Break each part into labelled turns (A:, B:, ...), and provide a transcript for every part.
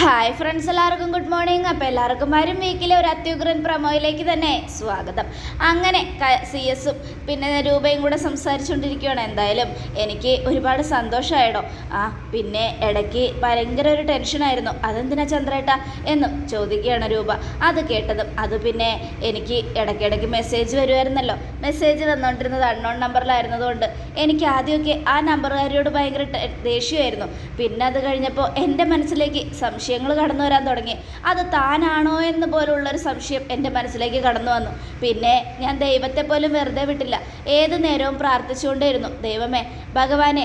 A: Hi friends എല്ലാവർക്കും good morning അപ്പോൾ എല്ലാവർക്കും വരും വീക്കിലെ ഒരു അത്യുഗ്രൻ പ്രമോയിലേക്ക് തന്നെ സ്വാഗതം. അങ്ങനെ സി എസും പിന്നെ രൂപയും കൂടെ സംസാരിച്ചുകൊണ്ടിരിക്കുകയാണ്. എന്തായാലും എനിക്ക് ഒരുപാട് സന്തോഷമായിടോ ആ പിന്നെ ഇടയ്ക്ക് ഭയങ്കര ഒരു ടെൻഷനായിരുന്നു അതെന്തിനാ ചന്ദ്രേട്ട എന്നും ചോദിക്കുകയാണ് രൂപ. അത് കേട്ടതും അത് പിന്നെ എനിക്ക് ഇടയ്ക്കിടയ്ക്ക് മെസ്സേജ് വരുമായിരുന്നല്ലോ. മെസ്സേജ് വന്നുകൊണ്ടിരുന്നത് അൺനോൺ നമ്പറിലായിരുന്നതുകൊണ്ട് എനിക്ക് ആദ്യമൊക്കെ ആ നമ്പറുകാരിയോട് ഭയങ്കര ദേഷ്യമായിരുന്നു. പിന്നെ അത് കഴിഞ്ഞപ്പോൾ എന്റെ മനസ്സിലേക്ക് സംശയങ്ങൾ കടന്നു വരാൻ തുടങ്ങി. അത് താനാണോ എന്ന് പോലുള്ളൊരു സംശയം എന്റെ മനസ്സിലേക്ക് കടന്നു വന്നു. പിന്നെ ഞാൻ ദൈവത്തെ പോലും വെറുതെ വിട്ടില്ല. ഏത് നേരവും പ്രാർത്ഥിച്ചുകൊണ്ടേയിരുന്നു. ദൈവമേ ഭഗവാനെ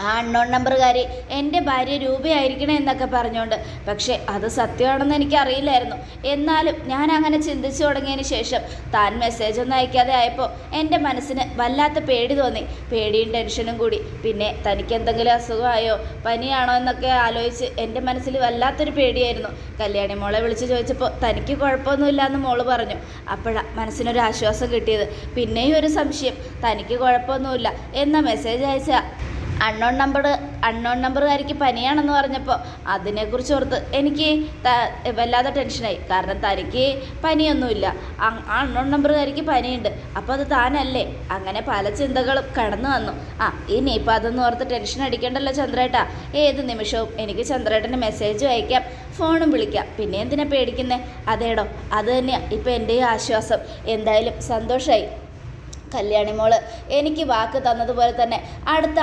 A: ആ അണ്ണോൺ നമ്പറുകാരി എന്റെ ഭാര്യ രൂപയായിരിക്കണേ എന്നൊക്കെ പറഞ്ഞുകൊണ്ട് പക്ഷേ അത് സത്യമാണെന്ന് എനിക്ക് അറിയില്ലായിരുന്നു എന്നാലും ഞാൻ അങ്ങനെ ചിന്തിച്ചു തുടങ്ങിയതിന് ശേഷം താൻ മെസ്സേജ് ഒന്നും അയക്കാതെ ആയപ്പോൾ എന്റെ മനസ്സിന് വല്ലാത്ത പേടി തോന്നി. പേടിയും ടെൻഷനും കൂടി. പിന്നെ തനിക്ക് എന്തെങ്കിലും അസുഖമായോ പനിയാണോ എന്നൊക്കെ ആലോചിച്ച് എന്റെ മനസ്സിൽ വല്ലാത്തൊരു പേടിയായിരുന്നു. കല്യാണി മോളെ വിളിച്ച് ചോദിച്ചപ്പോൾ തനിക്ക് കുഴപ്പമൊന്നുമില്ല എന്ന് മോൾ പറഞ്ഞു. അപ്പോഴാണ് മനസ്സിനൊരു ആശ്വാസം കിട്ടിയത്. പിന്നെയും ഒരു സംശയം. തനിക്ക് കുഴപ്പമൊന്നുമില്ല. എന്ന മെസ്സേജ് അയച്ച. അൺനോൺ നമ്പർ അൺനോൺ നമ്പറുകാരിക്ക് പനിയാണെന്ന് പറഞ്ഞപ്പോൾ അതിനെക്കുറിച്ച് ഓർത്ത് എനിക്ക് വല്ലാതെ ടെൻഷനായി കാരണം തനിക്ക് പനിയൊന്നുമില്ല. അൺനോൺ നമ്പറുകാരിക്ക് പനിയുണ്ട്. അപ്പോൾ അത് താനല്ലേ? അങ്ങനെ പല ചിന്തകളും കടന്നു വന്നു. ആ ഇനി ഇനിയിപ്പോൾ അതൊന്നും ഓർത്ത് ടെൻഷൻ അടിക്കേണ്ടല്ലോ ചന്ദ്രേട്ടാ. ഏത് നിമിഷവും എനിക്ക് ചന്ദ്രേട്ടന് മെസ്സേജ് അയക്കാം. ഫോണും വിളിക്കാം. പിന്നെ എന്തിനാ പേടിക്കുന്നേ? അതേടോ അത് തന്നെയാണ് ഇപ്പോൾ എന്റെയും ആശ്വാസം. എന്തായാലും സന്തോഷമായി കല്യാണി മോൾ എനിക്ക് വാക്ക് തന്നതുപോലെ തന്നെ അടുത്ത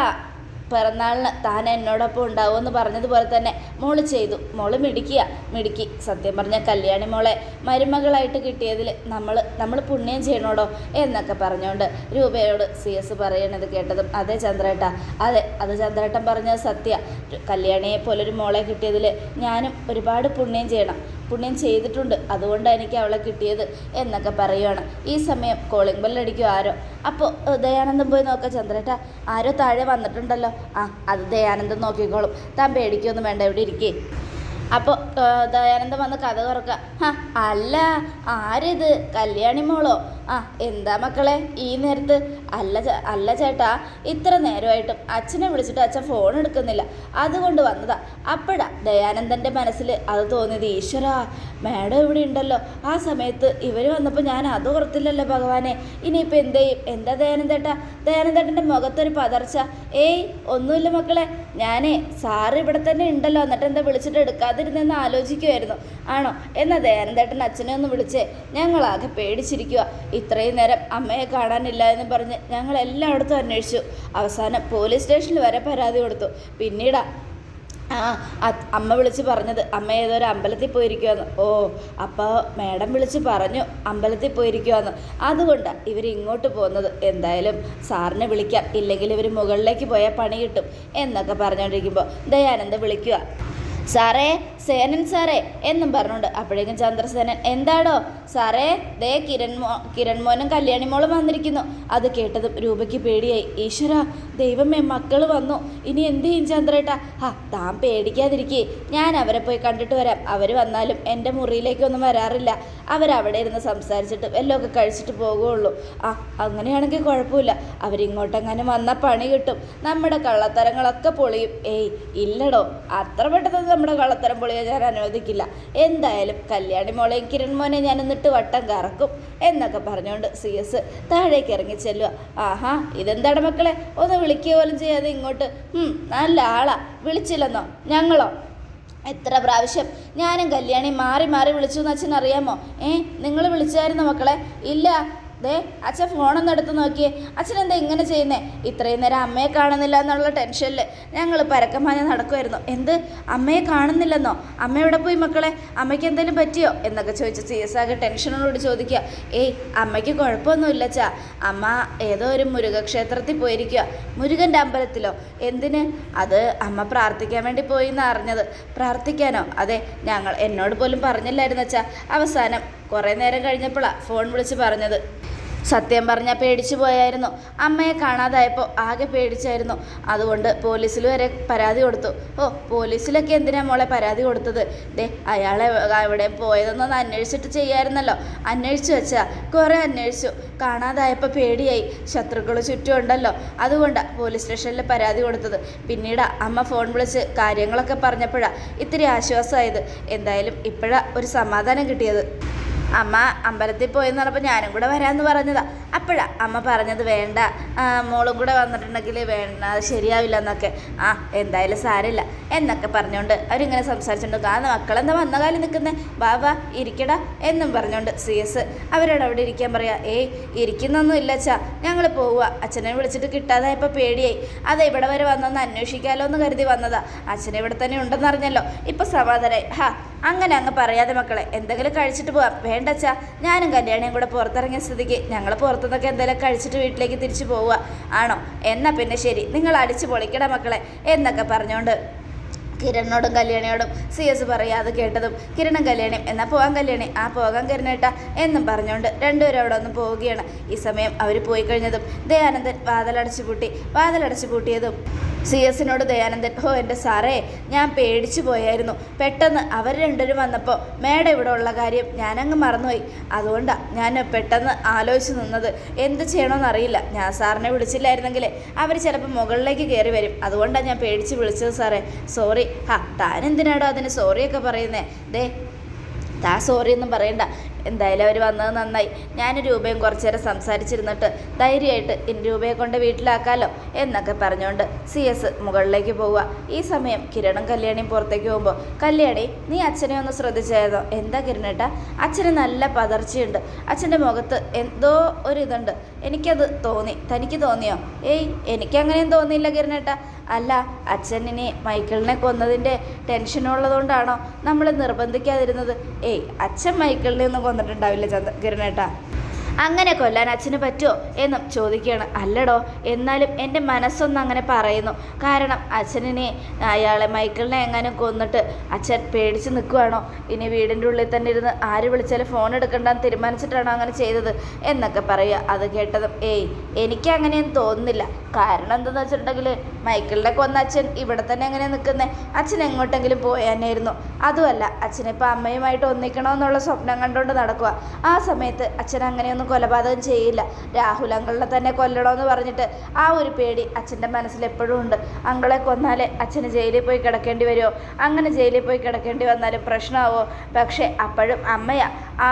A: പിറന്നാളിന് താൻ എന്നോടൊപ്പം ഉണ്ടാവുമെന്ന് പറഞ്ഞതുപോലെ തന്നെ മോൾ ചെയ്തു. മോൾ മിടിക്കുക മിടുക്കി. സത്യം പറഞ്ഞ കല്യാണി മോളെ മരുമകളായിട്ട് കിട്ടിയതിൽ നമ്മൾ നമ്മൾ പുണ്യം ചെയ്യണോടോ എന്നൊക്കെ പറഞ്ഞുകൊണ്ട് രൂപയോട് സി എസ് പറയണത് കേട്ടതും അതെ ചന്ദ്രേട്ട. അതെ അത് ചന്ദ്രേട്ടൻ പറഞ്ഞത് സത്യ. കല്യാണിയെ പോലൊരു മോളെ കിട്ടിയതിൽ ഞാനും ഒരുപാട് പുണ്യം ചെയ്യണം. പുണ്യം ചെയ്തിട്ടുണ്ട്. അതുകൊണ്ടാണ് എനിക്ക് അവളെ കിട്ടിയത് എന്നൊക്കെ പറയുവാണ്. ഈ സമയം കോളിംഗ് ബെല്ലടിക്കും ആരോ. അപ്പോൾ ദയാനന്ദം പോയി നോക്കാം ചന്ദ്രേട്ട. ആരോ താഴെ വന്നിട്ടുണ്ടല്ലോ. ആ അത് ദയാനന്ദൻ നോക്കിക്കോളും. താൻ പേടിക്കൊന്നും വേണ്ട ഇവിടെ ഇരിക്കേ. അപ്പോൾ ദയാനന്ദൻ വന്ന് കഥ തുറക്കുക അല്ല ആരിത്? കല്യാണി മോളോ? ആ എന്താ മക്കളെ? ഈ നേരത്ത് അല്ല അല്ല ചേട്ടാ ഇത്ര നേരമായിട്ടും അച്ഛനെ വിളിച്ചിട്ട് അച്ഛൻ ഫോൺ എടുക്കുന്നില്ല. അതുകൊണ്ട് വന്നതാ. അപ്പോഴാ ദയാനന്ദന്റെ മനസ്സിൽ അത് തോന്നിയത് ഈശ്വര മാഡം ഇവിടെ ഉണ്ടല്ലോ. ആ സമയത്ത് ഇവർ വന്നപ്പോൾ ഞാൻ അത് ഓർത്തില്ലല്ലോ ഭഗവാനെ. ഇനിയിപ്പോൾ എന്ത് ചെയ്യും? എന്താ ദയാനന്ദേട്ടാ? ദയാനന്ദേട്ടന്റെ മുഖത്തൊരു പതർച്ച. ഏയ് ഒന്നുമില്ല മക്കളെ. ഞാനേ സാറ് ഇവിടെ തന്നെ ഉണ്ടല്ലോ. എന്നിട്ട് എന്താ വിളിച്ചിട്ട് എടുക്കാതിരുന്നെന്ന് ആലോചിക്കുമായിരുന്നു ആണോ? എന്നാ ദയാനന്ദേട്ടൻ അച്ഛനെ ഒന്ന് വിളിച്ചേ. ഞങ്ങളാകെ പേടിച്ചിരിക്കുക ഇത്രയും നേരം അമ്മയെ കാണാനില്ല എന്ന് പറഞ്ഞ് ഞങ്ങൾ എല്ലായിടത്തും അന്വേഷിച്ചു. അവസാനം പോലീസ് സ്റ്റേഷനിൽ വരെ പരാതി കൊടുത്തു. പിന്നീടാ ആ അമ്മ വിളിച്ച് പറഞ്ഞത് അമ്മ ഏതൊരു അമ്പലത്തിൽ പോയിരിക്കുവാന്ന്. ഓ അപ്പോൾ മേഡം വിളിച്ച് പറഞ്ഞു അമ്പലത്തിൽ പോയിരിക്കുവാന്ന്. അതുകൊണ്ടാണ് ഇവർ ഇങ്ങോട്ട് പോകുന്നത്. എന്തായാലും സാറിനെ വിളിക്കാം ഇല്ലെങ്കിൽ ഇവർ മുകളിലേക്ക് പോയാൽ പണി കിട്ടും എന്നൊക്കെ പറഞ്ഞുകൊണ്ടിരിക്കുമ്പോൾ ദയാനന്ദ വിളിക്കുക സാറേ സേനൻ സാറേ എന്നും പറഞ്ഞുകൊണ്ട് അപ്പോഴേക്കും ചന്ദ്രസേനൻ എന്താടോ? സാറേ ദേ കിരൺ മോ കിരൺ മോനും കല്യാണി മോളും വന്നിരിക്കുന്നു. അത് കേട്ടതും രൂപയ്ക്ക് പേടിയായി. ഈശ്വര ദൈവമേ മക്കൾ വന്നു. ഇനി എന്ത് ചെയ്യും ചന്ദ്രേട്ടാ? ആ താൻ പേടിക്കാതിരിക്കേ. ഞാൻ അവരെ പോയി കണ്ടിട്ട് വരാം. അവർ വന്നാലും എന്റെ മുറിയിലേക്കൊന്നും വരാറില്ല. അവരവിടെ ഇരുന്ന് സംസാരിച്ചിട്ട് വല്ലതൊക്കെ കഴിച്ചിട്ട് പോകുള്ളൂ ആ അങ്ങനെയാണെങ്കിൽ കുഴപ്പമില്ല. അവരിങ്ങോട്ടെങ്ങാനും വന്നാൽ പണി കിട്ടും. നമ്മുടെ കള്ളത്തരങ്ങളൊക്കെ പൊളിയും. ഏയ് ഇല്ലടോ. അത്ര പെട്ടെന്ന് നമ്മുടെ കള്ളത്തരം പൊളിയാൻ ഞാൻ അനുവദിക്കില്ല. എന്തായാലും കല്യാണി മോളെ കിരൺ മോനെ ഞാൻ എന്നിട്ട് വട്ടം കറക്കും എന്നൊക്കെ പറഞ്ഞുകൊണ്ട് സി എസ് താഴേക്ക് ഇറങ്ങി ചെല്ലുക ആഹാ ഇതെന്താണ് മക്കളെ? ഒന്ന് വിളിക്കുക പോലും ചെയ്യാതെ ഇങ്ങോട്ട്. നല്ല ആളാ. വിളിച്ചില്ലെന്നോ? ഞങ്ങളോ? എത്ര പ്രാവശ്യം ഞാനും കല്യാണി മാറി മാറി വിളിച്ചു എന്ന് അച്ഛൻ അറിയാമോ ഏ നിങ്ങൾ വിളിച്ചായിരുന്നോ മക്കളെ? ഇല്ല ദേ അച്ഛൻ ഫോണൊന്നും എടുത്ത് നോക്കിയേ. അച്ഛൻ എന്താ ഇങ്ങനെ ചെയ്യുന്നേ? ഇത്രയും നേരം അമ്മയെ കാണുന്നില്ല എന്നുള്ള ടെൻഷനിൽ ഞങ്ങൾ പരക്കമാഞ്ഞ് നടക്കുമായിരുന്നു എന്ത്? അമ്മയെ കാണുന്നില്ലെന്നോ? അമ്മ എവിടെ പോയി മക്കളെ? അമ്മയ്ക്ക് എന്തെങ്കിലും പറ്റിയോ? എന്നൊക്കെ ചോദിച്ച് സി എസ് ആകെ ടെൻഷനോട് ചോദിക്കുക. ഏയ് അമ്മയ്ക്ക് കുഴപ്പമൊന്നുമില്ല അച്ഛാ. അമ്മ ഏതോ ഒരു മുരുകക്ഷേത്രത്തിൽ പോയിരിക്കുക. മുരുകന്റെ അമ്പലത്തിലോ? എന്തിന്? അത് അമ്മ പ്രാർത്ഥിക്കാൻ വേണ്ടി പോയി എന്ന് അറിഞ്ഞത്. പ്രാർത്ഥിക്കാനോ? അതെ ഞങ്ങൾ എന്നോട് പോലും പറഞ്ഞില്ലായിരുന്നു അച്ഛാ. അവസാനം കുറേ നേരം കഴിഞ്ഞപ്പോഴാണ് ഫോൺ വിളിച്ച് പറഞ്ഞത്. സത്യം പറഞ്ഞാൽ പേടിച്ചു പോയായിരുന്നു. അമ്മയെ കാണാതായപ്പോൾ ആകെ പേടിച്ചായിരുന്നു. അതുകൊണ്ട് പോലീസിൽ വരെ പരാതി കൊടുത്തു. ഓ പോലീസിലൊക്കെ എന്തിനാ മോളെ പരാതി കൊടുത്തത്? ദേ അയാളെ എവിടെ പോയതെന്നൊന്ന് അന്വേഷിച്ചിട്ട് ചെയ്യായിരുന്നല്ലോ. അന്വേഷിച്ചു വെച്ചാ കുറേ അന്വേഷിച്ചു. കാണാതായപ്പോൾ പേടിയായി. ശത്രുക്കൾ ചുറ്റും ഉണ്ടല്ലോ. അതുകൊണ്ടാണ് പോലീസ് സ്റ്റേഷനിൽ പരാതി കൊടുത്തത്. പിന്നീട് അമ്മ ഫോൺ വിളിച്ച് കാര്യങ്ങളൊക്കെ പറഞ്ഞപ്പോഴാണ് ഇത്തിരി ആശ്വാസമായത് എന്തായാലും ഇപ്പോഴാണ് ഒരു സമാധാനം കിട്ടിയത്. അമ്മ അമ്പലത്തിൽ പോയെന്ന് പറഞ്ഞപ്പോൾ ഞാനും കൂടെ വരാമെന്ന് പറഞ്ഞതാ. അപ്പോഴാ അമ്മ പറഞ്ഞത് വേണ്ട. മോളും കൂടെ വന്നിട്ടുണ്ടെങ്കിൽ വേണ്ട അത് ശരിയാവില്ല എന്നൊക്കെ. ആ എന്തായാലും സാരമില്ല. എന്നൊക്കെ പറഞ്ഞുകൊണ്ട് അവരിങ്ങനെ സംസാരിച്ചുകൊണ്ട് ആ മക്കളെന്താ വന്ന കാലം നിൽക്കുന്നത് വാ ഇരിക്കടാ എന്നും പറഞ്ഞുകൊണ്ട് സി എസ് അവരോട് അവിടെ ഇരിക്കാൻ പറയാ ഏയ് ഇരിക്കുന്നൊന്നും ഇല്ല അച്ഛാ ഞങ്ങൾ പോവുക അച്ഛനെ വിളിച്ചിട്ട് കിട്ടാതായപ്പോൾ പേടിയായി. അതെ ഇവിടെ വരെ വന്നൊന്ന് അന്വേഷിക്കാമല്ലോ എന്ന് കരുതി വന്നതാ. അച്ഛനെ ഇവിടെ തന്നെ ഉണ്ടെന്ന് അറിഞ്ഞല്ലോ. ഇപ്പം സമാധാനമായി ഹാ അങ്ങനെ അങ്ങ് പറയാതെ മക്കളെ എന്തെങ്കിലും കഴിച്ചിട്ട് പോവാം. വേണ്ടച്ചാ ഞാനും കല്യാണിയും കൂടെ പുറത്തിറങ്ങിയ സ്ഥിതിക്ക് ഞങ്ങൾ പുറത്തുനിന്നൊക്കെ എന്തെങ്കിലും കഴിച്ചിട്ട് വീട്ടിലേക്ക് തിരിച്ചു പോവുക. ആണോ? എന്നാൽ പിന്നെ ശരി. നിങ്ങൾ അടിച്ചു പൊളിക്കട മക്കളെ എന്നൊക്കെ പറഞ്ഞുകൊണ്ട് കിരണിനോടും കല്യാണിയോടും സി എസ് പറയാതെ കേട്ടതും കിരണും കല്യാണിയും എന്നാൽ പോകാൻ കല്യാണി? ആ പോകാൻ കിരണേട്ട എന്നും പറഞ്ഞുകൊണ്ട് രണ്ടുപേരും അവിടെ ഒന്ന് പോവുകയാണ്. ഈ സമയം അവർ പോയി കഴിഞ്ഞതും ദയാനന്ദൻ വാതിലടച്ചു പൂട്ടി വാതിലടച്ചു പൂട്ടിയതും സി എസിനോട് ദയാനന്ദൻ ഹോ എന്റെ സാറേ ഞാൻ പേടിച്ചു പോയായിരുന്നു. പെട്ടെന്ന് അവർ രണ്ടുപേരും വന്നപ്പോൾ മേഡം ഇവിടെ ഉള്ള കാര്യം ഞാനങ്ങ് മറന്നുപോയി. അതുകൊണ്ടാണ് ഞാൻ പെട്ടെന്ന് ആലോചിച്ച് നിന്നത്. എന്ത് ചെയ്യണമെന്നറിയില്ല ഞാൻ സാറിനെ വിളിച്ചില്ലായിരുന്നെങ്കിൽ അവർ ചിലപ്പോൾ മുകളിലേക്ക് കയറി വരും. അതുകൊണ്ടാണ് ഞാൻ പേടിച്ച് വിളിച്ചത് സാറേ. സോറി. ഹാ താൻ എന്തിനാടോ അതിന് സോറിയൊക്കെ പറയുന്നേ? ദേ താ സോറി ഒന്നും പറയണ്ട. എന്തായാലും അവർ വന്നത് നന്നായി. ഞാൻ രൂപയും കുറച്ചു നേരം സംസാരിച്ചിരുന്നിട്ട് ധൈര്യമായിട്ട് രൂപയെ കൊണ്ട് വീട്ടിലാക്കാലോ എന്നൊക്കെ പറഞ്ഞുകൊണ്ട് സി എസ് മുകളിലേക്ക് പോവുക. ഈ സമയം കിരണും കല്യാണിയും പുറത്തേക്ക് പോകുമ്പോൾ കല്യാണി നീ അച്ഛനെ ഒന്ന് ശ്രദ്ധിച്ചായിരുന്നോ? എന്താ കിരണേട്ടാ? അച്ഛന് നല്ല പതർച്ചയുണ്ട്. അച്ഛന്റെ മുഖത്ത് എന്തോ ഒരു ഇതുണ്ട്. എനിക്കത് തോന്നി. തനിക്ക് തോന്നിയോ? ഏയ് എനിക്കങ്ങനെയും തോന്നിയില്ല കിരണേട്ടാ. അല്ല അച്ഛനിനെ മൈക്കിളിനെ കൊന്നതിന്റെ ടെൻഷനുള്ളതുകൊണ്ടാണോ നമ്മൾ നിർബന്ധിക്കാതിരുന്നത്? ഏയ് അച്ഛൻ മൈക്കിളിനെ ഒന്നും കൊന്നിട്ടുണ്ടാവില്ല ചന്ദ കിരണേട്ടാ. അങ്ങനെ കൊല്ലാൻ അച്ഛന് പറ്റുമോ എന്നും ചോദിക്കുകയാണ്. അല്ലടോ എന്നാലും എന്റെ മനസ്സൊന്നും അങ്ങനെ പറയുന്നു. കാരണം അച്ഛനെ അയാളെ മൈക്കിളിനെ എങ്ങാനും കൊന്നിട്ട് അച്ഛൻ പേടിച്ച് നിൽക്കുവാണോ ഇനി വീടിന്റെ ഉള്ളിൽ തന്നെ ഇരുന്ന് ആര് വിളിച്ചാലും ഫോൺ എടുക്കണ്ടെന്ന് തീരുമാനിച്ചിട്ടാണോ അങ്ങനെ ചെയ്തത് എന്നൊക്കെ പറയുക. അത് കേട്ടതും ഏയ് എനിക്ക് അങ്ങനെയൊന്നും തോന്നുന്നില്ല. കാരണം എന്താണെന്ന് വെച്ചിട്ടുണ്ടെങ്കിൽ മൈക്കിളിനെ കൊന്ന അച്ഛൻ ഇവിടെ തന്നെ എങ്ങനെ നിൽക്കുന്നത് അച്ഛൻ എങ്ങോട്ടെങ്കിലും പോയാനായിരുന്നു അതുമല്ല അച്ഛനിപ്പോൾ അമ്മയുമായിട്ട് ഒന്നിക്കണമെന്നുള്ള സ്വപ്നം കണ്ടുകൊണ്ട് നടക്കുക ആ സമയത്ത് അച്ഛൻ അങ്ങനെയൊന്നും കൊലപാതകം ചെയ്യില്ല. രാഹുൽ അങ്കളിനെ തന്നെ കൊല്ലണമെന്ന് പറഞ്ഞിട്ട് ആ ഒരു പേടി അച്ഛന്റെ മനസ്സിൽ എപ്പോഴും ഉണ്ട്. അങ്കളെ കൊന്നാലേ അച്ഛന് ജയിലിൽ പോയി കിടക്കേണ്ടി വരുമോ അങ്ങനെ ജയിലിൽ പോയി കിടക്കേണ്ടി വന്നാലും പ്രശ്നമാവോ? പക്ഷേ അപ്പോഴും അമ്മയാ ആ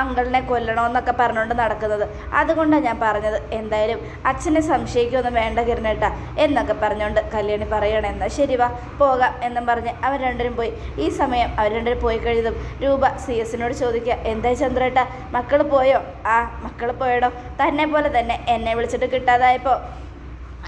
A: കൊല്ലണമെന്നൊക്കെ പറഞ്ഞുകൊണ്ട് നടക്കുന്നത്. അതുകൊണ്ടാണ് ഞാൻ പറഞ്ഞത് എന്തായാലും അച്ഛനെ സംശയിക്കൊന്നും വേണ്ട കിരണേട്ട എന്നൊക്കെ പറഞ്ഞുകൊണ്ട് കല്യാണി പറയണേ എന്നാൽ ശരി വാ പോകാം എന്നും പറഞ്ഞ് അവർ രണ്ടുപേരും പോയി. ഈ സമയം അവർ രണ്ടുപേരും പോയി കഴിഞ്ഞതും രൂപ സി എസിനോട് ചോദിക്കുക എന്തായി ചന്ദ്രേട്ട മക്കൾ പോയോ? ആ മക്കൾ പോയടോ. തന്നെ പോലെ തന്നെ എന്നെ വിളിച്ചിട്ട് കിട്ടാതായപ്പോൾ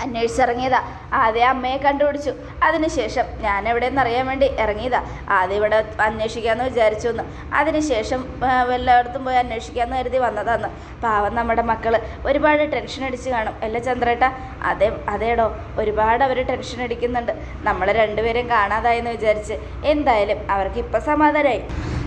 A: അന്വേഷിച്ചിറങ്ങിയതാ ആദ്യം അമ്മയെ കണ്ടുപിടിച്ചു. അതിനുശേഷം ഞാൻ എവിടെയെന്ന് അറിയാൻ വേണ്ടി ഇറങ്ങിയതാ. ആദ്യം ഇവിടെ അന്വേഷിക്കാമെന്ന് വിചാരിച്ചു എന്ന് അതിനുശേഷം എല്ലായിടത്തും പോയി അന്വേഷിക്കാമെന്ന് കരുതി വന്നതാന്ന്. പാവം നമ്മുടെ മക്കൾ ഒരുപാട് ടെൻഷൻ അടിച്ച് കാണും. അല്ലേ ചന്ദ്രേട്ട? അതെ അതേടോ. ഒരുപാട് അവർ ടെൻഷൻ അടിക്കുന്നുണ്ട്. നമ്മൾ രണ്ടുപേരും കാണാതായെന്ന് വിചാരിച്ച്. എന്തായാലും അവർക്ക് ഇപ്പം സമാധാനമായി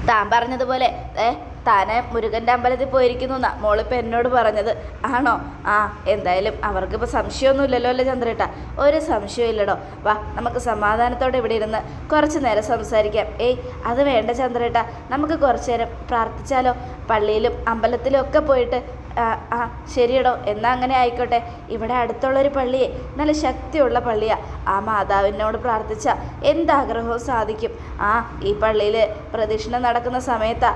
A: താൻ പറഞ്ഞതുപോലെ ഏ താനെ മുരുകന്റെ അമ്പലത്തിൽ പോയിരിക്കുന്നു എന്നാ മോളിപ്പോൾ എന്നോട് പറഞ്ഞത്. ആണോ? ആ എന്തായാലും അവർക്കിപ്പോൾ സംശയമൊന്നുമില്ലല്ലോ അല്ലേ ചന്ദ്രേട്ട? ഒരു സംശയമില്ലടോ വാ നമുക്ക് സമാധാനത്തോടെ ഇവിടെ ഇരുന്ന് കുറച്ച് നേരം സംസാരിക്കാം. ഏയ് അത് വേണ്ട ചന്ദ്രേട്ട. നമുക്ക് കുറച്ച് നേരം പ്രാർത്ഥിച്ചാലോ? പള്ളിയിലും അമ്പലത്തിലും ഒക്കെ പോയിട്ട് ആ ശരിയടോ. എന്നാൽ അങ്ങനെ ആയിക്കോട്ടെ. ഇവിടെ അടുത്തുള്ളൊരു പള്ളിയെ. നല്ല ശക്തിയുള്ള പള്ളിയാ. ആ മാതാവിനോട് പ്രാർത്ഥിച്ചാൽ എന്താഗ്രഹവും സാധിക്കും. ആ ഈ പള്ളിയിൽ പ്രദക്ഷിണം നടക്കുന്ന സമയത്താ.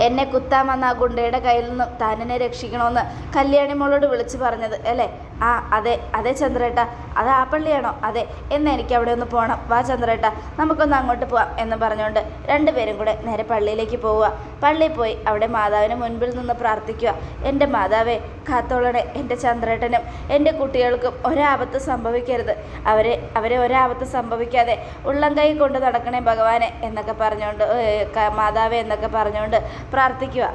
A: എന്നെ കുത്താൻ ആ ഗുണ്ടയുടെ കയ്യിൽ നിന്നും താൻ എന്നെ രക്ഷിക്കണമെന്ന് കല്യാണിമോളോട് വിളിച്ചു പറഞ്ഞത് അല്ലേ? ആ അതെ അതെ ചന്ദ്രേട്ട. അത് ആ പള്ളിയാണോ? അതെ. എന്ന് എനിക്ക് അവിടെ ഒന്ന് പോകണം വാ ചന്ദ്രേട്ട. നമുക്കൊന്ന് അങ്ങോട്ട് പോവാം എന്ന് പറഞ്ഞുകൊണ്ട് രണ്ടുപേരും കൂടെ നേരെ പള്ളിയിലേക്ക് പോവുക. പള്ളിയിൽ പോയി അവിടെ മാതാവിന് മുൻപിൽ നിന്ന് പ്രാർത്ഥിക്കുക. എന്റെ മാതാവേ കാത്തോളണേ എന്റെ ചന്ദ്രേട്ടനും എന്റെ കുട്ടികൾക്കും ഒരാപത്ത് സംഭവിക്കരുത്. അവരെ അവരെ ഒരാപത്ത് സംഭവിക്കാതെ ഉള്ളം കൈ കൊണ്ട് നടക്കണേ ഭഗവാനെ എന്നൊക്കെ പറഞ്ഞുകൊണ്ട് മാതാവേ എന്നൊക്കെ പറഞ്ഞുകൊണ്ട് പ്രാർത്ഥിക്കുക.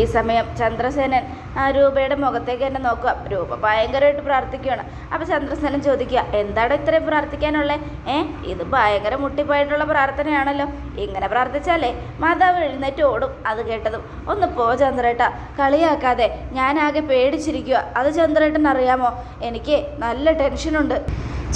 A: ഈ സമയം ചന്ദ്രസേനൻ ആ രൂപയുടെ മുഖത്തേക്ക് തന്നെ നോക്കുക. രൂപ ഭയങ്കരമായിട്ട് പ്രാർത്ഥിക്കുകയാണ്. അപ്പോൾ ചന്ദ്രസേനൻ ചോദിക്കുക എന്താണ് ഇത്രയും പ്രാർത്ഥിക്കാനുള്ളത് ഏ ഇത് ഭയങ്കര മുട്ടിപ്പോയിട്ടുള്ള പ്രാർത്ഥനയാണല്ലോ. ഇങ്ങനെ പ്രാർത്ഥിച്ചാലേ മാതാവ് എഴുന്നേറ്റ് ഓടും. അത് കേട്ടതും ഒന്ന് പോ ചന്ദ്രേട്ട കളിയാക്കാതെ ഞാനാകെ പേടിച്ചിരിക്കുക അത് ചന്ദ്രേട്ടൻ അറിയാമോ എനിക്ക് നല്ല ടെൻഷനുണ്ട്.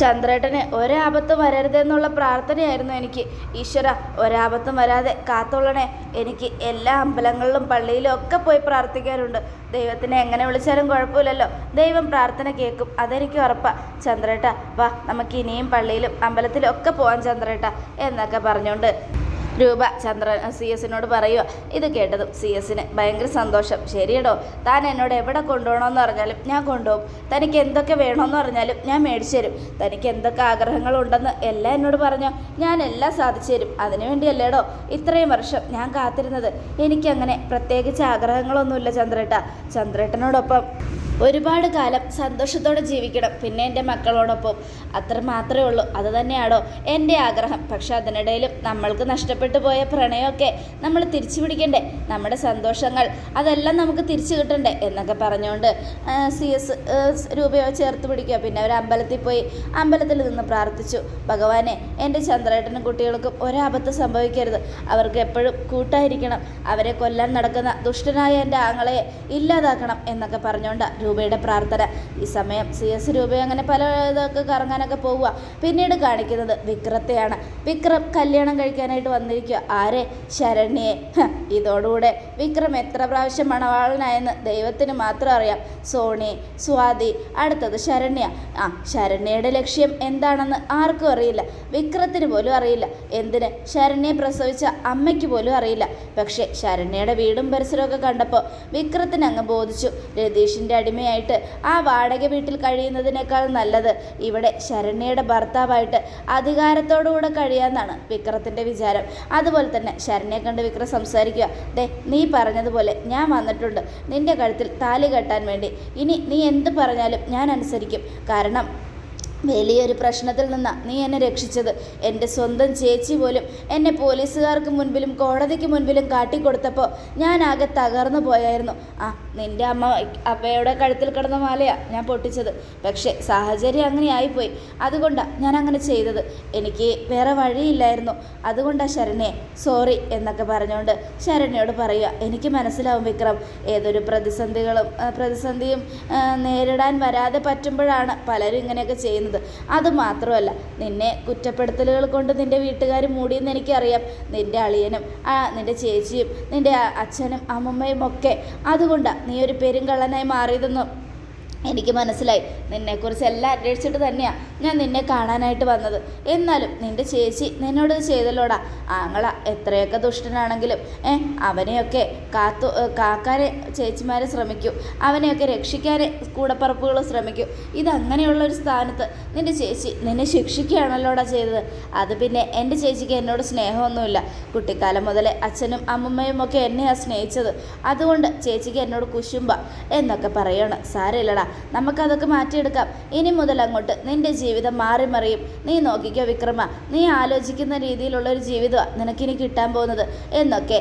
A: ചന്ദ്രേട്ടന് ഒരാപത്തും വരരുതെന്നുള്ള പ്രാർത്ഥനയായിരുന്നു എനിക്ക്. ഈശ്വര ഒരാപത്തും വരാതെ കാത്തോളണേ. എനിക്ക് എല്ലാ അമ്പലങ്ങളിലും പള്ളിയിലും ഒക്കെ പോയി പ്രാർത്ഥിക്കാറുണ്ട്. ദൈവത്തിനെ എങ്ങനെ വിളിച്ചാലും കുഴപ്പമില്ലല്ലോ. ദൈവം പ്രാർത്ഥന കേൾക്കും. അതെനിക്ക് ഉറപ്പാ. ചന്ദ്രേട്ട വാ നമുക്ക് ഇനിയും പള്ളിയിലും അമ്പലത്തിലും ഒക്കെ പോവാൻ ചന്ദ്രേട്ട എന്നൊക്കെ പറഞ്ഞുകൊണ്ട് രൂപ ചന്ദ്രൻ സി എസിനോട് പറയുക ഇത് കേട്ടതും സി എസിന് ഭയങ്കര സന്തോഷം. ശരിയടോ താൻ എന്നോട് എവിടെ കൊണ്ടുപോകണമെന്ന് പറഞ്ഞാലും ഞാൻ കൊണ്ടുപോകും. തനിക്ക് എന്തൊക്കെ വേണമെന്ന് പറഞ്ഞാലും ഞാൻ മേടിച്ചു തരും. തനിക്ക് എന്തൊക്കെ ആഗ്രഹങ്ങളുണ്ടെന്ന് എല്ലാം എന്നോട് പറഞ്ഞോ. ഞാൻ എല്ലാം സാധിച്ചു തരും. അതിനു വേണ്ടിയല്ലേടോ ഇത്രയും വർഷം ഞാൻ കാത്തിരുന്നത്. എനിക്കങ്ങനെ പ്രത്യേകിച്ച് ആഗ്രഹങ്ങളൊന്നുമില്ല ചന്ദ്രേട്ട. ചന്ദ്രേട്ടനോടൊപ്പം ഒരുപാട് കാലം സന്തോഷത്തോടെ ജീവിക്കണം. പിന്നെ എന്റെ മക്കളോടൊപ്പം. അത്ര മാത്രമേ ഉള്ളൂ. അത് തന്നെയാണോ എന്റെ ആഗ്രഹം. പക്ഷെ അതിനിടയിലും നമ്മൾക്ക് നഷ്ടപ്പെട്ടു പോയ പ്രണയമൊക്കെ നമ്മൾ തിരിച്ചു പിടിക്കണ്ടേ? നമ്മുടെ സന്തോഷങ്ങൾ അതെല്ലാം നമുക്ക് തിരിച്ചു കിട്ടണ്ടേ? എന്നൊക്കെ പറഞ്ഞുകൊണ്ട് സി എസ് രൂപയോ ചേർത്ത് പിടിക്കുക. പിന്നെ അവർ അമ്പലത്തിൽ പോയി അമ്പലത്തിൽ നിന്ന് പ്രാർത്ഥിച്ചു. ഭഗവാനെ എന്റെ ചന്ദ്രേട്ടനും കുട്ടികൾക്കും ഒരാപത്ത് സംഭവിക്കരുത്. അവർക്ക് എപ്പോഴും കൂട്ടായിരിക്കണം. അവരെ കൊല്ലാൻ നടക്കുന്ന ദുഷ്ടനായ എന്റെ ആങ്ങളെ ഇല്ലാതാക്കണം എന്നൊക്കെ പറഞ്ഞുകൊണ്ട് രൂപയുടെ പ്രാർത്ഥന. ഈ സമയം സി എസ് രൂപ അങ്ങനെ പല ഇതൊക്കെ കറങ്ങാനൊക്കെ പോവുക. പിന്നീട് കാണിക്കുന്നത് വിക്രത്തെയാണ്. വിക്രം കല്യാണം കഴിക്കാനായിട്ട് വന്നിരിക്കുക. ആരെ? ശരണ്യെ. ഇതോടുകൂടെ വിക്രം എത്ര പ്രാവശ്യം മണവാളനായെന്ന് ദൈവത്തിന് മാത്രം അറിയാം. സോണി സ്വാതി അടുത്തത് ശരണ്യ. ആ ശരണ്യയുടെ ലക്ഷ്യം എന്താണെന്ന് ആർക്കും അറിയില്ല. വിക്രത്തിന് പോലും അറിയില്ല. എന്തിന്? ശരണ്യെ പ്രസവിച്ച അമ്മയ്ക്ക് പോലും അറിയില്ല. പക്ഷേ ശരണ്യയുടെ വീടും പരിസരമൊക്കെ കണ്ടപ്പോൾ വിക്രത്തിന് അങ്ങ് ബോധിച്ചു രതീഷിന്റെ അടിമയായിട്ട് ആ വാടക വീട്ടിൽ കഴിയുന്നതിനേക്കാൾ നല്ലത്. ഇവിടെ ശരണ്യയുടെ ഭർത്താവായിട്ട് അധികാരത്തോടുകൂടെ കഴിയാമെന്നാണ് വിക്രത്തിന്റെ വിചാരം. അതുപോലെ തന്നെ ശരണ്യെ കണ്ട് വിക്രം സംസാരിക്കുക. ദേ നീ പറഞ്ഞതുപോലെ ഞാൻ വന്നിട്ടുണ്ട്. നിന്റെ കഴുത്തിൽ താലി കെട്ടാൻ വേണ്ടി. ഇനി നീ എന്ത് പറഞ്ഞാലും ഞാൻ അനുസരിക്കും. കാരണം വലിയൊരു പ്രശ്നത്തിൽ നിന്നാണ് നീ എന്നെ രക്ഷിച്ചത്. എന്റെ സ്വന്തം ചേച്ചി പോലും എന്നെ പോലീസുകാർക്ക് മുൻപിലും കോടതിക്ക് മുൻപിലും കാട്ടിക്കൊടുത്തപ്പോൾ ഞാൻ ആകെ തകർന്നു പോയായിരുന്നു. ആ നിന്റെ അമ്മ അപ്പയുടെ കഴുത്തിൽ കിടന്ന മാലയാണ് ഞാൻ പൊട്ടിച്ചത്. പക്ഷേ സാഹചര്യം അങ്ങനെ ആയിപ്പോയി. അതുകൊണ്ടാണ് ഞാൻ അങ്ങനെ ചെയ്തത്. എനിക്ക് വേറെ വഴിയില്ലായിരുന്നു. അതുകൊണ്ടാണ് ശരണ്യെ സോറി എന്നൊക്കെ പറഞ്ഞുകൊണ്ട് ശരണ്യോട് പറയുക എനിക്ക് മനസ്സിലാവും വിക്രം. ഏതൊരു പ്രതിസന്ധികളും പ്രതിസന്ധിയും നേരിടാൻ വരാതെ പറ്റുമ്പോഴാണ് പലരും ഇങ്ങനെയൊക്കെ ചെയ്യുന്നത്. അതുമാത്രമല്ല നിന്നെ കുറ്റപ്പെടുത്തലുകൾ കൊണ്ട് നിന്റെ വീട്ടുകാർ മൂടിയെന്ന് എനിക്കറിയാം. നിന്റെ അളിയനും നിന്റെ ചേച്ചിയും നിന്റെ അച്ഛനും അമ്മമ്മയും ഒക്കെ. അതുകൊണ്ടാണ് നീ ഒരു പെരുങ്കള്ളനായി മാറിയതെന്നും എനിക്ക് മനസ്സിലായി. നിന്നെക്കുറിച്ച് എല്ലാം അന്വേഷിച്ചിട്ട് തന്നെയാണ് ഞാൻ നിന്നെ കാണാനായിട്ട് വന്നത്. എന്നാലും നിന്റെ ചേച്ചി നിന്നോട് ചെയ്തല്ലോടാ. ആങ്ങള എത്രയൊക്കെ ദുഷ്ടനാണെങ്കിലും ഏ അവനെയൊക്കെ കാത്തു കാക്കാനെ ചേച്ചിമാരെ ശ്രമിക്കൂ. അവനെയൊക്കെ രക്ഷിക്കാനെ കൂടപ്പറപ്പുകൾ ശ്രമിക്കൂ. ഇതങ്ങനെയുള്ള ഒരു സ്ഥാനത്ത് നിന്റെ ചേച്ചി നിന്നെ ശിക്ഷിക്കുകയാണല്ലോടാ ചെയ്തത്. അത് പിന്നെ എന്റെ ചേച്ചിക്ക് എന്നോട് സ്നേഹമൊന്നുമില്ല. കുട്ടിക്കാലം മുതലേ അച്ഛനും അമ്മമ്മയും ഒക്കെ എന്നെയാണ് സ്നേഹിച്ചത്. അതുകൊണ്ട് ചേച്ചിക്ക് എന്നോട് കുശുമ്പ എന്നൊക്കെ പറയണം. സാരമില്ലടാ. നമുക്കതൊക്കെ മാറ്റിയെടുക്കാം. ഇനി മുതൽ അങ്ങോട്ട് നിന്റെ ജീവിതം മാറി മറിയും. നീ നോക്കിക്കോ വിക്രമ നീ ആലോചിക്കുന്ന രീതിയിലുള്ള ഒരു ജീവിതമാണ് നിനക്കിനി കിട്ടാൻ പോകുന്നത്. എന്നൊക്കെ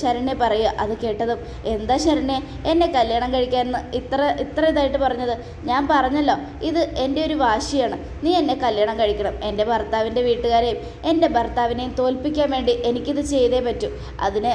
A: ശരണ്യ പറയുക. അത് കേട്ടതും എന്താ ശരണ്യ എന്നെ കല്യാണം കഴിക്കാമെന്ന് ഇത്ര ഇത്ര ഇതായിട്ട് പറഞ്ഞത്? ഞാൻ പറഞ്ഞല്ലോ ഇത് എന്റെ ഒരു വാശിയാണ്. നീ എന്നെ കല്യാണം കഴിക്കണം. എന്റെ ഭർത്താവിന്റെ വീട്ടുകാരെയും എന്റെ ഭർത്താവിനെയും തോൽപ്പിക്കാൻ വേണ്ടി എനിക്കിത് ചെയ്തേ പറ്റൂ. അതിന്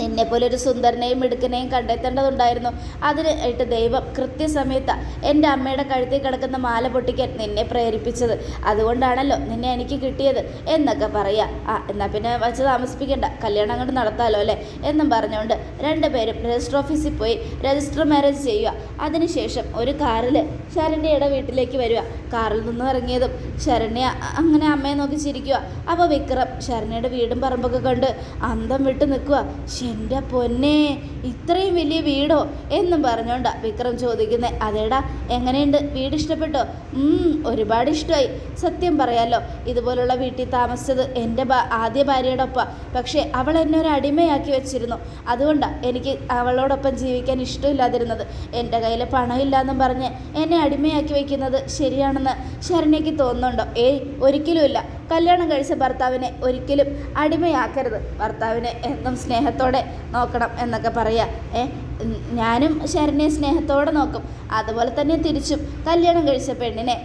A: നിന്നെപ്പോലെ ഒരു സുന്ദരനെയും മിടുക്കനെയും കണ്ടെത്തേണ്ടതുണ്ടായിരുന്നു. അതിന് ആയിട്ട് ദൈവം കൃത്യസമയത്ത് എന്റെ അമ്മയുടെ കഴുത്തിൽ കിടക്കുന്ന മാല പൊട്ടിക്കാൻ നിന്നെ പ്രേരിപ്പിച്ചത്. അതുകൊണ്ടാണല്ലോ നിന്നെ എനിക്ക് കിട്ടിയത് എന്നൊക്കെ പറയാം. ആ എന്നാൽ പിന്നെ വച്ച് താമസിപ്പിക്കേണ്ട. കല്യാണം അങ്ങോട്ട് നടത്താമല്ലോ അല്ലേ? എന്നും പറഞ്ഞുകൊണ്ട് രണ്ടുപേരും രജിസ്റ്റർ ഓഫീസിൽ പോയി രജിസ്റ്റർ മാരേജ് ചെയ്യുക. അതിനുശേഷം ഒരു കാറിൽ ശരണ്യയുടെ വീട്ടിലേക്ക് വരിക. കാറിൽ നിന്ന് ഇറങ്ങിയതും ശരണ്യ അങ്ങനെ അമ്മയെ നോക്കി ചിരിക്കുക. അപ്പോൾ വിക്രം ശരണ്യയുടെ വീടും പറമ്പൊക്കെ കണ്ട് അന്തം വിട്ട് നിൽക്കുക. എന്റെ പൊന്നെ ഇത്രയും വലിയ വീടോ എന്നും പറഞ്ഞോണ്ടാ വിക്രം ചോദിക്കുന്നത് അതേടാ എങ്ങനെയുണ്ട്? വീട് ഇഷ്ടപ്പെട്ടോ? ഒരുപാട് ഇഷ്ടമായി സത്യം പറയാലോ ഇതുപോലുള്ള വീട്ടിൽ താമസിച്ചത് എന്റെ ആദ്യ ഭാര്യയുടെ ഒപ്പം പക്ഷേ അവൾ എന്നെ ഒരു അടിമയാക്കി വെച്ചിരുന്നു. അതുകൊണ്ടാണ് എനിക്ക് അവളോടൊപ്പം ജീവിക്കാൻ ഇഷ്ടമില്ലാതിരുന്നത്. എന്റെ കയ്യിൽ പണമില്ലാന്നും പറഞ്ഞ് എന്നെ അടിമയാക്കി വയ്ക്കുന്നത് ശരിയാണെന്ന് ശരണ്യക്ക് തോന്നുന്നുണ്ടോ? ഏയ് ഒരിക്കലുമില്ല. കല്യാണം കഴിച്ച ഭർത്താവിനെ ഒരിക്കലും അടിമയാക്കരുത്. ഭർത്താവിനെ എന്നും സ്നേഹത്തോടെ നോക്കണം എന്നൊക്കെ പറയാം. ഏ ഞാനും ശരണ്യെ സ്നേഹത്തോടെ നോക്കും. അതുപോലെ തന്നെ തിരിച്ചും കല്യാണം കഴിച്ച പെണ്ണിനെ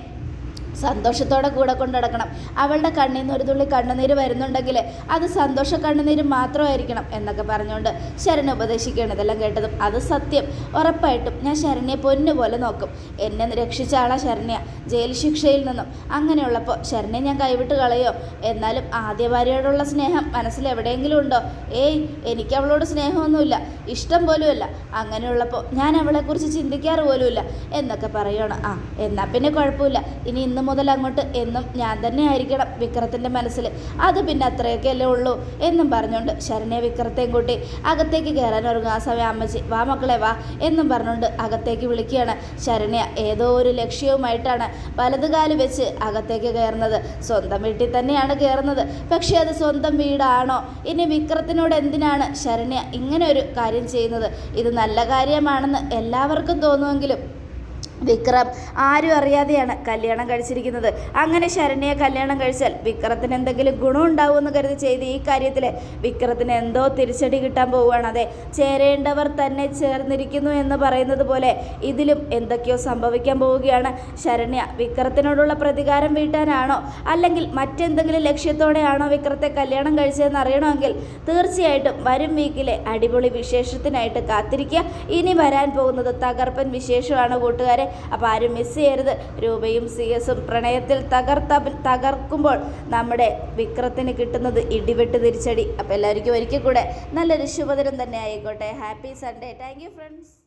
A: സന്തോഷത്തോടെ കൂടെ കൊണ്ട് നടക്കണം. അവളുടെ കണ്ണിൽ നിന്ന് ഒരു തുള്ളി കണ്ണുനീര് വരുന്നുണ്ടെങ്കിൽ അത് സന്തോഷ കണ്ണുനീര് മാത്രമായിരിക്കണം എന്നൊക്കെ പറഞ്ഞുകൊണ്ട് ശരൺ ഉപദേശിക്കുകയാണ് ഇതെല്ലാം കേട്ടതും. അത് സത്യം. ഉറപ്പായിട്ടും ഞാൻ ശരണ്യെ പൊന്നുപോലെ നോക്കും. എന്നെ രക്ഷിച്ച ആളാ ശരണ്യ. ജയിൽ ശിക്ഷയിൽ നിന്നും. അങ്ങനെയുള്ളപ്പോൾ ശരണ്യെ ഞാൻ കൈവിട്ട് കളയോ? എന്നാലും ആദ്യ ഭാര്യയോടുള്ള സ്നേഹം മനസ്സിൽ എവിടെയെങ്കിലും ഉണ്ടോ? ഏയ് എനിക്ക് അവളോട് സ്നേഹമൊന്നുമില്ല. ഇഷ്ടം പോലുമല്ല. അങ്ങനെയുള്ളപ്പോൾ ഞാൻ അവളെക്കുറിച്ച് ചിന്തിക്കാറ് പോലുമില്ല എന്നൊക്കെ പറയുകയാണ് ആ എന്നാൽ പിന്നെ കുഴപ്പമില്ല. ഇനി ഇന്ന് മുതൽ അങ്ങോട്ട് എന്നും ഞാൻ തന്നെ ആയിരിക്കണം വിക്രത്തിന്റെ മനസ്സിൽ. അത് പിന്നെ അത്രയൊക്കെ അല്ലേ ഉള്ളൂ എന്നും പറഞ്ഞുകൊണ്ട് ശരണ്യ വിക്രത്തെയും കൂട്ടി അകത്തേക്ക് കയറാൻ ഒരുങ്ങും ആ സമയം അമ്മച്ചി. വാ മക്കളെ വാ എന്നും പറഞ്ഞുകൊണ്ട് അകത്തേക്ക് വിളിക്കുകയാണ് ശരണ്യ. ഏതോ ഒരു ലക്ഷ്യവുമായിട്ടാണ് വലതുകാൽ വെച്ച് അകത്തേക്ക് കയറുന്നത്. സ്വന്തം വീട്ടിൽ തന്നെയാണ് കയറുന്നത്. പക്ഷേ അത് സ്വന്തം വീടാണോ? ഇനി വിക്രത്തിനോട് എന്തിനാണ് ശരണ്യ ഇങ്ങനെ ഒരു കാര്യം ചെയ്യുന്നത്? ഇത് നല്ല കാര്യമാണെന്ന് എല്ലാവർക്കും തോന്നുമെങ്കിലും വിക്രം ആരും അറിയാതെയാണ് കല്യാണം കഴിച്ചിരിക്കുന്നത്. അങ്ങനെ ശരണ്യെ കല്യാണം കഴിച്ചാൽ വിക്രത്തിന് എന്തെങ്കിലും ഗുണമുണ്ടാവുമെന്ന് കരുതി ചെയ്ത് ഈ കാര്യത്തിൽ വിക്രത്തിന് എന്തോ തിരിച്ചടി കിട്ടാൻ പോവുകയാണ്. അതെ ചേരേണ്ടവർ തന്നെ ചേർന്നിരിക്കുന്നു എന്ന് പറയുന്നത് പോലെ ഇതിലും എന്തൊക്കെയോ സംഭവിക്കാൻ പോവുകയാണ്. ശരണ്യ വിക്രത്തിനോടുള്ള പ്രതികാരം വീട്ടാനാണോ? അല്ലെങ്കിൽ മറ്റെന്തെങ്കിലും ലക്ഷ്യത്തോടെയാണോ വിക്രത്തെ കല്യാണം കഴിച്ചതെന്ന് അറിയണമെങ്കിൽ തീർച്ചയായിട്ടും വരും വീക്കിലെ അടിപൊളി വിശേഷത്തിനായിട്ട് കാത്തിരിക്കുക. ഇനി വരാൻ പോകുന്നത് തകർപ്പൻ വിശേഷമാണ് കൂട്ടുകാരെ. അപ്പോൾ ആരും മിസ് ചെയ്യരുത്. രൂപയും സി എസും പ്രണയത്തിൽ തകർത്ത തകർക്കുമ്പോൾ നമ്മുടെ വിക്രത്തിന് കിട്ടുന്നത് ഇടിവെട്ട് തിരിച്ചടി. അപ്പോൾ എല്ലാവർക്കും ഒരിക്കൽ കൂടെ നല്ലൊരു ശുഭദിനം തന്നെ ആയിക്കോട്ടെ. Happy Sunday thank friends